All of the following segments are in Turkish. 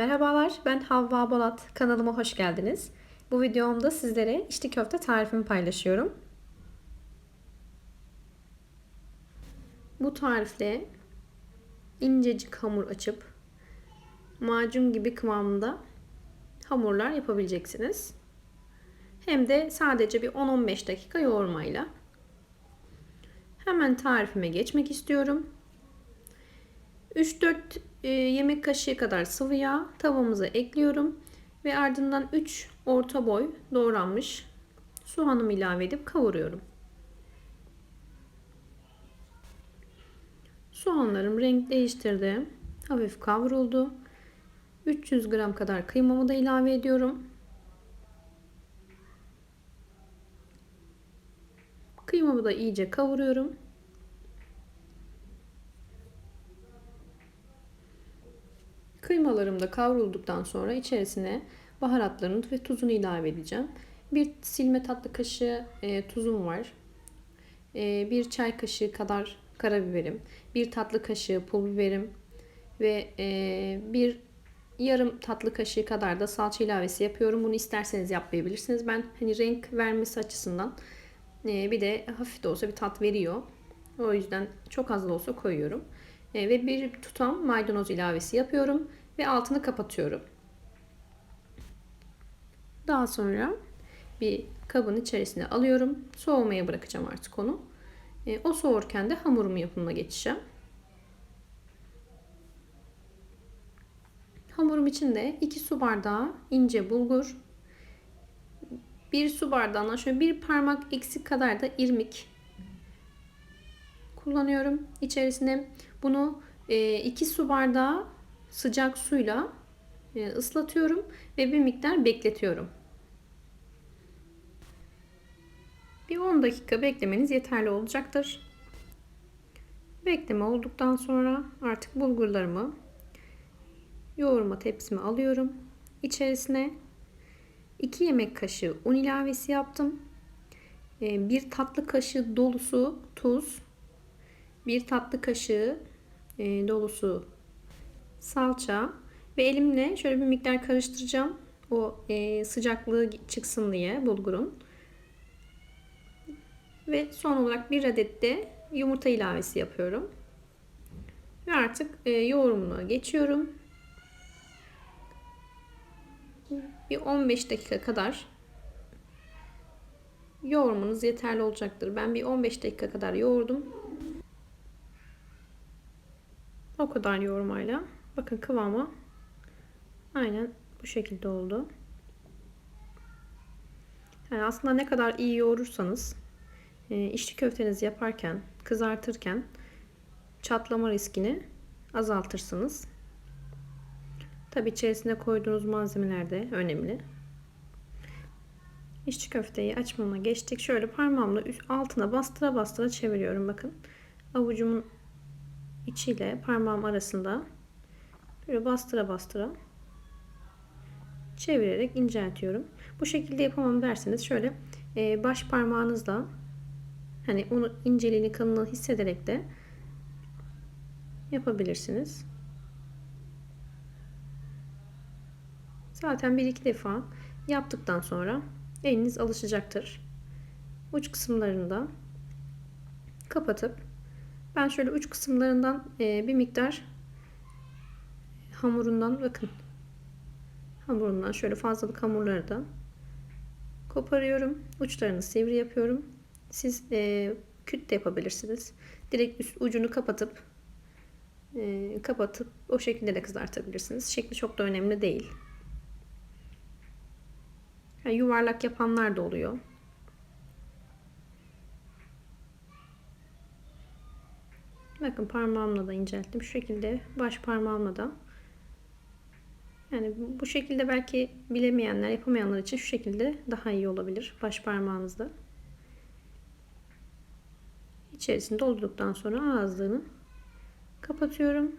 Merhabalar, ben Havva Bolat. Kanalıma hoş geldiniz. Bu videomda sizlere içli köfte tarifimi paylaşıyorum. Bu tarifle incecik hamur açıp macun gibi kıvamında hamurlar yapabileceksiniz. Hem de sadece bir 10-15 dakika yoğurmayla. Hemen tarifime geçmek istiyorum. 3-4 e, yemek kaşığı kadar sıvı yağ tavamıza ekliyorum ve ardından 3 orta boy doğranmış soğanımı ilave edip kavuruyorum. Soğanlarım renk değiştirdi. Hafif kavruldu. 300 gram kadar kıymamı da ilave ediyorum. Kıymamı da iyice kavuruyorum. Kıymalarım da kavrulduktan sonra içerisine baharatlarını ve tuzunu ilave edeceğim. Bir silme tatlı kaşığı e, tuzum var. E, bir çay kaşığı kadar karabiberim. Bir tatlı kaşığı pul biberim. Ve e, bir yarım tatlı kaşığı kadar da salça ilavesi yapıyorum. Bunu isterseniz yapmayabilirsiniz. Ben hani renk vermesi açısından e, bir de hafif de olsa bir tat veriyor. O yüzden çok az da olsa koyuyorum. E, ve bir tutam maydanoz ilavesi yapıyorum ve altını kapatıyorum. Daha sonra bir kabın içerisine alıyorum. Soğumaya bırakacağım artık onu. E, o soğurken de hamurumu yapımına geçeceğim. Hamurum için de 2 su bardağı ince bulgur, 1 su bardağından şöyle bir parmak eksik kadar da irmik kullanıyorum. İçerisine bunu 2 su bardağı sıcak suyla ıslatıyorum ve bir miktar bekletiyorum. Bir 10 dakika beklemeniz yeterli olacaktır. Bekleme olduktan sonra artık bulgurlarımı yoğurma tepsime alıyorum. İçerisine 2 yemek kaşığı un ilavesi yaptım. Bir tatlı kaşığı dolusu tuz, bir tatlı kaşığı dolusu salça ve elimle şöyle bir miktar karıştıracağım. O sıcaklığı çıksın diye bulgurun. Ve son olarak bir adet de yumurta ilavesi yapıyorum. Ve artık yoğurumuna geçiyorum. Bir 15 dakika kadar yoğurmanız yeterli olacaktır. Ben bir 15 dakika kadar yoğurdum. O kadar yoğurmayla. Bakın kıvamı aynen bu şekilde oldu. Yani aslında ne kadar iyi yoğurursanız e, içli köftenizi yaparken, kızartırken çatlama riskini azaltırsınız. Tabi içerisine koyduğunuz malzemeler de önemli. İçli köfteyi açmama geçtik. Şöyle parmağımla altına bastıra bastıra çeviriyorum. Bakın avucumun içiyle parmağım arasında böyle bastıra bastıra çevirerek inceltiyorum. Bu şekilde yapamam derseniz şöyle e, baş parmağınızla hani onu inceliğini kalınlığını hissederek de yapabilirsiniz. Zaten bir iki defa yaptıktan sonra eliniz alışacaktır. Uç kısımlarını da kapatıp ben şöyle uç kısımlarından e, bir miktar hamurundan bakın hamurundan şöyle fazlalık hamurları da koparıyorum. Uçlarını sivri yapıyorum. Siz e, küt de yapabilirsiniz. Direkt üst ucunu kapatıp e, kapatıp o şekilde de kızartabilirsiniz. Şekli çok da önemli değil. Yani yuvarlak yapanlar da oluyor. Bakın parmağımla da incelttim. Şu şekilde baş parmağımla da. Yani bu şekilde belki bilemeyenler, yapamayanlar için şu şekilde daha iyi olabilir. Baş parmağınızda. İçerisini doldurduktan sonra ağızlığını kapatıyorum.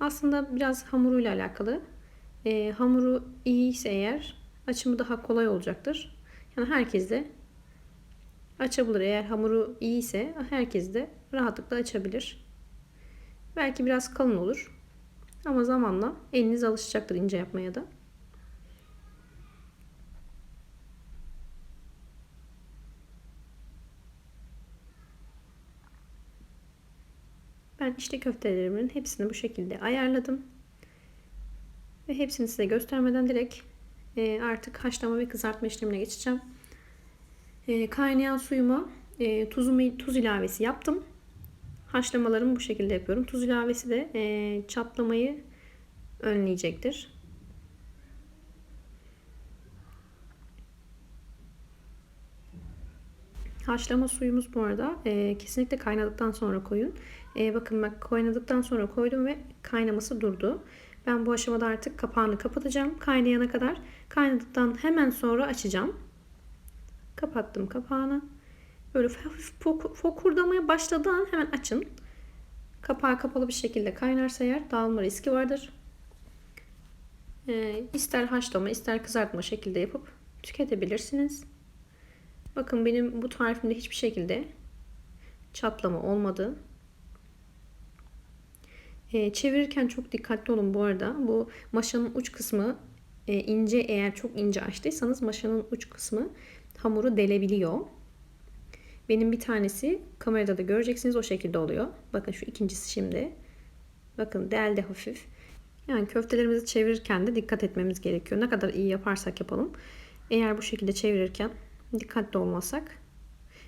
Aslında biraz hamuruyla alakalı. E, hamuru iyiyse eğer açımı daha kolay olacaktır. Yani herkes de açabilir. Eğer hamuru iyiyse herkes de rahatlıkla açabilir. Belki biraz kalın olur. Ama zamanla eliniz alışacaktır ince yapmaya da. Ben işte köftelerimin hepsini bu şekilde ayarladım. Ve hepsini size göstermeden direkt e, artık haşlama ve kızartma işlemine geçeceğim. E, kaynayan suyuma e, tuzumu, tuz ilavesi yaptım. Haşlamalarımı bu şekilde yapıyorum. Tuz ilavesi de e, çatlamayı önleyecektir. Haşlama suyumuz bu arada e, kesinlikle kaynadıktan sonra koyun. E, bakın ben kaynadıktan sonra koydum ve kaynaması durdu. Ben bu aşamada artık kapağını kapatacağım. Kaynayana kadar kaynadıktan hemen sonra açacağım. Kapattım kapağını. Böyle hafif fokurdamaya başladığı an hemen açın. Kapağı kapalı bir şekilde kaynarsa eğer dağılma riski vardır. E, ister haşlama ister kızartma şekilde yapıp tüketebilirsiniz. Bakın benim bu tarifimde hiçbir şekilde çatlama olmadı. E, çevirirken çok dikkatli olun bu arada. Bu maşanın uç kısmı e, ince eğer çok ince açtıysanız maşanın uç kısmı hamuru delebiliyor. Benim bir tanesi kamerada da göreceksiniz o şekilde oluyor. Bakın şu ikincisi şimdi. Bakın deldi hafif. Yani köftelerimizi çevirirken de dikkat etmemiz gerekiyor. Ne kadar iyi yaparsak yapalım. Eğer bu şekilde çevirirken dikkatli olmasak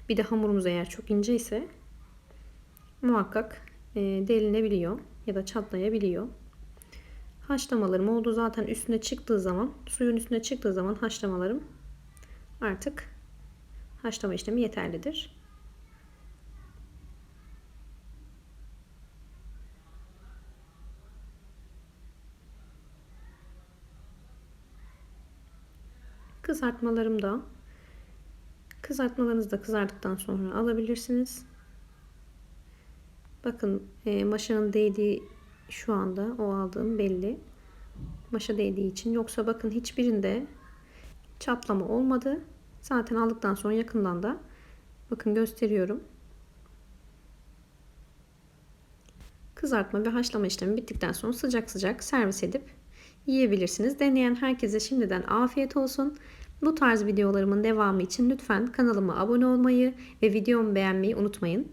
bir de hamurumuz eğer çok ince ise muhakkak e, delinebiliyor ya da çatlayabiliyor. Haşlamalarım oldu zaten üstüne çıktığı zaman suyun üstüne çıktığı zaman haşlamalarım artık haşlama işlemi yeterlidir. Kızartmalarım da Kızartmalarınızı da kızardıktan sonra alabilirsiniz. Bakın e, maşanın değdiği şu anda o aldığım belli. Maşa değdiği için. Yoksa bakın hiçbirinde çatlama olmadı. Zaten aldıktan sonra yakından da bakın gösteriyorum. Kızartma ve haşlama işlemi bittikten sonra sıcak sıcak servis edip yiyebilirsiniz. Deneyen herkese şimdiden afiyet olsun. Bu tarz videolarımın devamı için lütfen kanalıma abone olmayı ve videomu beğenmeyi unutmayın.